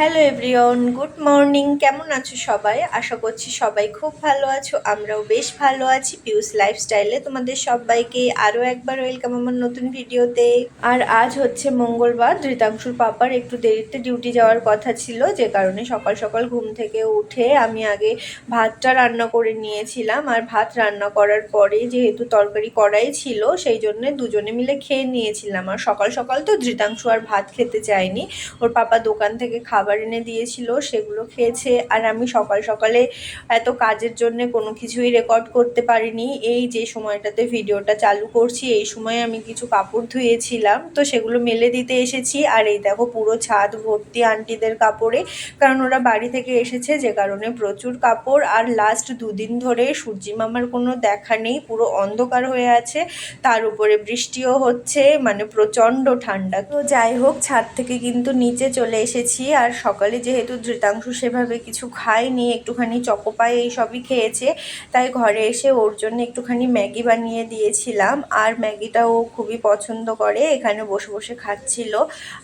Hello everyone good morning. কেমন আছো সবাই? আশা করছি সবাই খুব ভালো আছো, আমরাও বেশ ভালো আছি। পিউস লাইফস্টাইলে তোমাদের সবাইকে আরও একবার ওয়েলকাম আমার নতুন ভিডিওতে। আর আজ হচ্ছে মঙ্গলবার, ধৃতাংশুর পাপার একটু দেরিতে ডিউটি যাওয়ার কথা ছিল, যে কারণে সকাল সকাল ঘুম থেকে উঠে আমি আগে ভাতটা রান্না করে নিয়েছিলাম। আর ভাত রান্না করার পরে যেহেতু তরকারি করাই ছিল, সেই জন্য দুজনে মিলে খেয়ে নিয়েছিলাম। আর সকাল সকাল তো ধৃতাংশু আর ভাত খেতে চায়নি। ওর পাপা দোকান থেকে খাবার এনে দিয়েছিল, সেগুলো খেয়েছে। আর আমি সকাল সকালে এত কাজের জন্য কোনো কিছুই রেকর্ড করতে পারিনি। এই যে সময়টাতে ভিডিওটা চালু করছি, এই সময় আমি কিছু কাপড় ধুয়েছিলাম। তো সেগুলো মেলে দিতে এসেছি। আর এই দেখো, পুরো ছাদ ভর্তি আন্টিদের কাপড়ে। কারণ ওরা বাড়ি থেকে এসেছে, যে কারণে প্রচুর কাপড়। আর লাস্ট দুদিন ধরে সূর্যি মামার কোনো দেখা নেই, পুরো অন্ধকার হয়ে আছে। তার উপরে বৃষ্টিও হচ্ছে মানে প্রচণ্ড ঠান্ডা। তো যাই হোক, ছাদ থেকে কিন্তু নিচে চলে এসেছি। আর সকালে যেহেতু ধৃতাংশু সেভাবে কিছু খায়নি, একটুখানি চকোপাই এই সবই খেয়েছে, তাই ঘরে এসে ওর জন্য একটুখানি ম্যাগি বানিয়ে দিয়েছিলাম। আর ম্যাগিটা ও খুবই পছন্দ করে, এখানে বসে বসে খাচ্ছিল।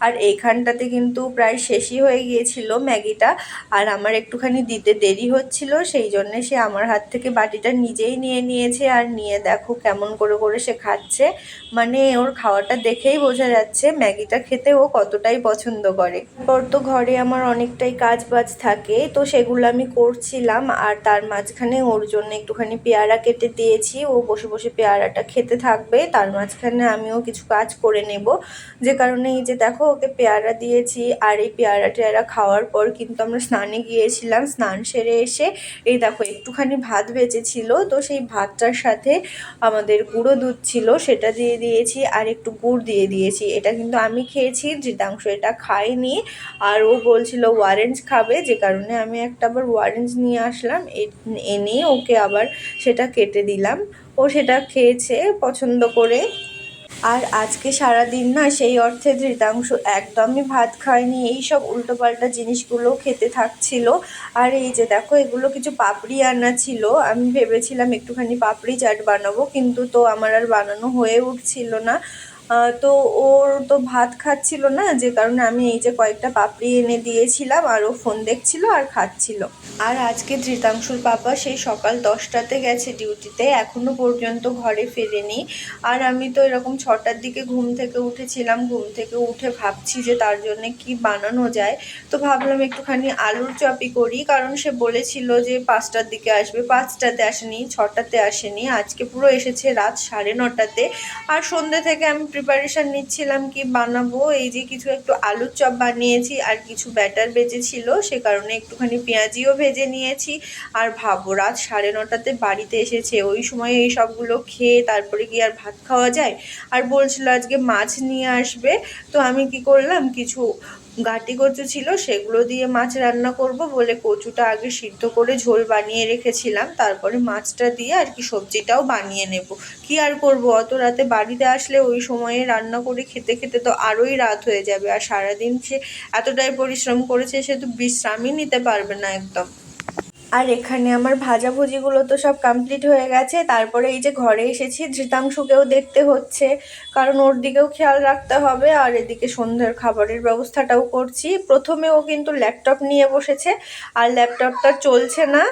আর এইখানটাতে কিন্তু প্রায় শেষই হয়ে গিয়েছিল ম্যাগিটা। আর আমার একটুখানি দিতে দেরি হচ্ছিল, সেই জন্যে সে আমার হাত থেকে বাটিটা নিজেই নিয়ে নিয়েছে। আর নিয়ে দেখো কেমন করে করে সে খাচ্ছে। মানে ওর খাওয়াটা দেখেই বোঝা যাচ্ছে ম্যাগিটা খেতে ও কতটাই পছন্দ করে। ওর তো ঘরে আমার অনেকটাই কাজ বাজ থাকে, তো সেগুলো আমি করছিলাম আর তার মাঝখানে ওর জন্য একটুখানি পেয়ারা কেটে দিয়েছি, ও বসে বসে পেয়ারাটা খেতে থাকবে, তার মাঝখানে আমিও কিছু কাজ করে নেব। যে কারণে এই যে দেখো ওকে পেয়ারা দিয়েছি, আর এই পেয়ারা টেয়ারা খাওয়ার পর কিন্তু আমরা স্নানে গিয়েছিলাম, স্নান সেরে এসে এই দেখো একটুখানি ভাত বেঁচেছিল তো সেই ভাতটার সাথে আমাদের গুঁড়ো দুধ ছিল, সেটা দিয়ে দিয়েছি আর একটু গুড় দিয়ে দিয়েছি। এটা কিন্তু আমি খেয়েছি জিতাংশ এটা খাইনি, আর ও বলছিল ওয়ারেঞ্জ খাবে? যে কারণে আমি একটা আবার ওয়ারেঞ্জ নিয়ে আসলাম। এনে ওকে আবার সেটা কেটে দিলাম। ও সেটা খেয়েছে পছন্দ করে। আর আজকে সারা দিন না সেই অর্থে ধৃতাংশ, একদমই ভাত খায়নি। এই সব উল্টোপাল্টা জিনিসগুলো খেতে থাকছিল। আর এই যে দেখো, এগুলো কিছু পাপড়ি আনা ছিল। আমি ভেবেছিলাম একটুখানি পাপড়ি চাট বানাবো, কিন্তু তো আমার আর বানানো হয়ে উঠছিল না। তো ওর তো ভাত খাচ্ছিল না, যে কারণে আমি এই যে কয়েকটা পাপড়ি এনে দিয়েছিলাম আর ও ফোন দেখছিল আর খাচ্ছিল। আর আজকে ধৃতাংশুর পাপা সেই সকাল দশটাতে গেছে ডিউটিতে এখনও পর্যন্ত ঘরে ফেরেনি। আর আমি তো এরকম ছটার দিকে ঘুম থেকে উঠেছিলাম, ঘুম থেকে উঠে ভাবছি যে তার জন্য কি বানানো যায়। তো ভাবলাম একটুখানি আলুর চপই করি, কারণ সে বলেছিল যে পাঁচটার দিকে আসবে। পাঁচটাতে আসেনি, ছটাতে আসেনি, আজকে পুরো এসেছে রাত সাড়ে নটাতে। আর সন্ধ্যে থেকে আমি প্রিপারেশান নিচ্ছিলাম কি বানাবো, এই যে কিছু একটু আলুর চপ বানিয়েছি আর কিছু ব্যাটার বেজেছিল, সে কারণে একটুখানি পেঁয়াজিও ভেজে নিয়েছি। আর ভাবো রাত সাড়ে নটাতে বাড়িতে এসেছে, ওই সময় এই সবগুলো খেয়ে তারপরে কি আর ভাত খাওয়া যায়? আর বলছিল আজকে মাছ নিয়ে আসবে, তো আমি কি করলাম, কিছু গাটি কচু ছিল, সেগুলো দিয়ে মাছ রান্না করব বলে কচুটা আগে সিদ্ধ করে ঝোল বানিয়ে রেখেছিলাম। তারপরে মাছটা দিয়ে আর কি সবজিটাও বানিয়ে নেব। কি আর করব? অত রাতে বাড়িতে আসলে ওই সময়ে রান্না করে খেতে খেতে তো আরোই রাত হয়ে যাবে। আর সারাদিন সে এতটাই পরিশ্রম করেছে, সে তো বিশ্রামই নিতে পারবে না একদম। আর এখানে আমার ভাজাভুজিগুলো তো সব কমপ্লিট হয়ে গেছে। তারপরে এই যে ঘরে এসেছি, ধৃতাংশুকেও দেখতে হচ্ছে। কারণ ওর দিকেও খেয়াল রাখতে হবে, আর এদিকে সন্ধ্যের খাবারের ব্যবস্থাটাও করছি। প্রথমে ও কিন্তু ল্যাপটপ নিয়ে বসেছে, আর ল্যাপটপটা চলছে না।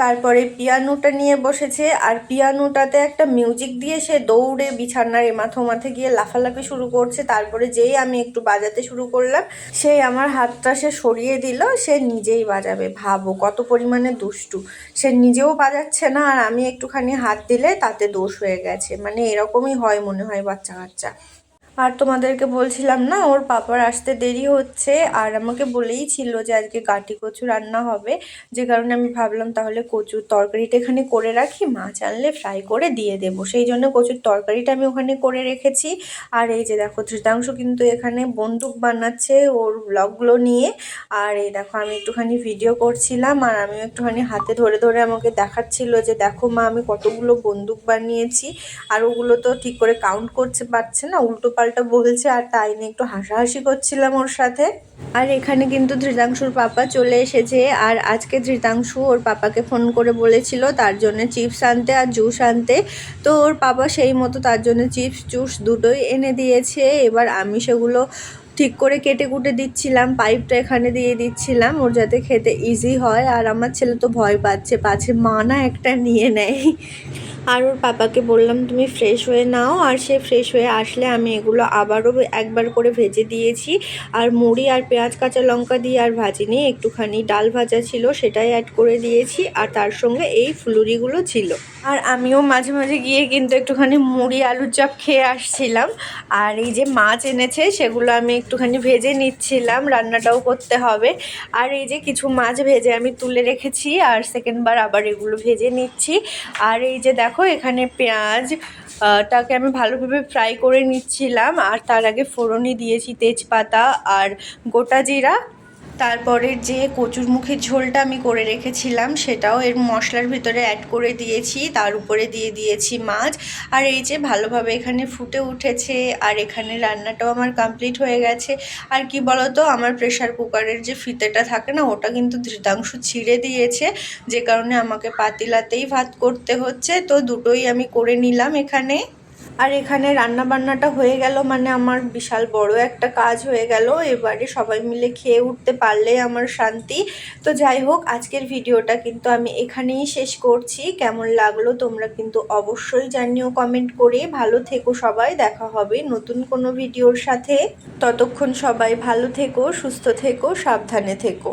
তারপরে পিয়ানোটা নিয়ে বসেছে, আর পিয়ানোটাতে একটা মিউজিক দিয়ে সে দৌড়ে বিছানার এমাথো মাথে গিয়ে লাফালাফি শুরু করছে। তারপরে যেই আমি একটু বাজাতে শুরু করলাম, সেই আমার হাতটা সে সরিয়ে দিল, সে নিজেই বাজাবে। ভাবো কত পরিমাণে দুষ্টু। সে নিজেও বাজাচ্ছে না, আর আমি একটুখানি হাত দিলে তাতে দোষ হয়ে গেছে। মানে এরকমই হয় মনে হয় বাচ্চা কাচ্চা। আর তোমাদেরকে বলছিলাম না, ওর পাপার আসতে দেরি হচ্ছে আর আমাকে বলেই ছিল যে আজকে কাটি কচু রান্না হবে। যে কারণে আমি ভাবলাম তাহলে কচুর তরকারিটা এখানে করে রাখি, মাছ আনলে ফ্রাই করে দিয়ে দেব। সেই জন্য কচুর তরকারিটা আমি ওখানে করে রেখেছি। আর এই যে দেখো ধৃতাংশ কিন্তু এখানে বন্দুক বানাচ্ছে ওর ব্লগগুলো নিয়ে। আর এই দেখো, আমি একটুখানি ভিডিও করছিলাম আর আমি একটুখানি হাতে ধরে ধরে আমাকে দেখাচ্ছিল যে দেখো মা, আমি কতগুলো বন্দুক বানিয়েছি। আর ওগুলো তো ঠিক করে কাউন্ট করতে পারছে না, উল্টো পাল্টা বলছে আর তাই নিয়ে একটু হাসাহাসি করছিলাম ওর সাথে। আর এখানে কিন্তু ধৃতাংশুর পাপা চলে এসেছে আর আজকে ধৃতাংশু ওর পাপাকে ফোন করে বলেছিল তার জন্য চিপস আনতে আর জুস আনতে। তো ওর পাপা সেই মতো তার জন্য চিপস, জুস দুটোই এনে দিয়েছে। এবার আমি সেগুলো ঠিক করে কেটে কুটে দিচ্ছিলাম, পাইপটা এখানে দিয়ে দিচ্ছিলাম ওর যাতে খেতে ইজি হয়। আর আমার ছেলে তো ভয় পাচ্ছে, পাছে মা না একটা নিয়ে নেয়। আর ওর পাপাকে বললাম, তুমি ফ্রেশ হয়ে নাও। আর সে ফ্রেশ হয়ে আসলে আমি এগুলো আবারও একবার করে ভেজে দিয়েছি। আর মুড়ি আর পেঁয়াজ, কাঁচা লঙ্কা দিয়ে আর ভাজিনি একটুখানি ডাল ভাজা ছিল, সেটাই অ্যাড করে দিয়েছি। আর তার সঙ্গে এই ফুলুরিগুলো ছিল। আর আমিও মাঝে মাঝে গিয়ে কিন্তু একটুখানি মুড়ি, আলুর চপ খেয়ে আসছিলাম। আর এই যে মাছ এনেছে, সেগুলো আমি একটুখানি ভেজে নিচ্ছিলাম, রান্নাটাও করতে হবে। আর এই যে কিছু মাছ ভেজে আমি তুলে রেখেছি, আর সেকেন্ডবার আবার এগুলো ভেজে নিচ্ছি। আর এই যে দেখো এখানে পেঁয়াজ টাকে আমি ভালোভাবে ফ্রাই করে নিচ্ছিলাম। আর তার আগে ফোড়নই দিয়েছি তেজপাতা আর গোটা জিরা। তারপরে যে কচুর মুখের ঝোলটা আমি করে রেখেছিলাম, সেটাও এর মশলার ভিতরে অ্যাড করে দিয়েছি। তার উপরে দিয়ে দিয়েছি মাছ। আর এই যে ভালোভাবে এখানে ফুটে উঠেছে, আর এখানে রান্নাটাও আমার কমপ্লিট হয়ে গেছে। আর কি বলতো, আমার প্রেশার কুকারের যে ফিতেটা থাকে না, ওটা কিন্তু ধৃতাংশ ছিঁড়ে দিয়েছে। যে কারণে আমাকে পাতিলাতেই ভাত করতে হচ্ছে। তো দুটোই আমি করে নিলাম এখানে। আর এখানে রান্না বান্নাটা হয়ে গেল মানে আমার বিশাল বড় একটা কাজ হয়ে গেল। এবারে সবাই মিলে খেয়ে উঠতে পারলে আমার শান্তি। তো যাই হোক, আজকের ভিডিওটা কিন্তু আমি এখানেই শেষ করছি। কেমন লাগল তোমরা কিন্তু অবশ্যই জানিও কমেন্ট করে। ভালো থেকো সবাই, দেখা হবে নতুন কোনো ভিডিওর সাথে। ততক্ষণ সবাই ভালো থেকো, সুস্থ থেকো, সাবধানে থেকো।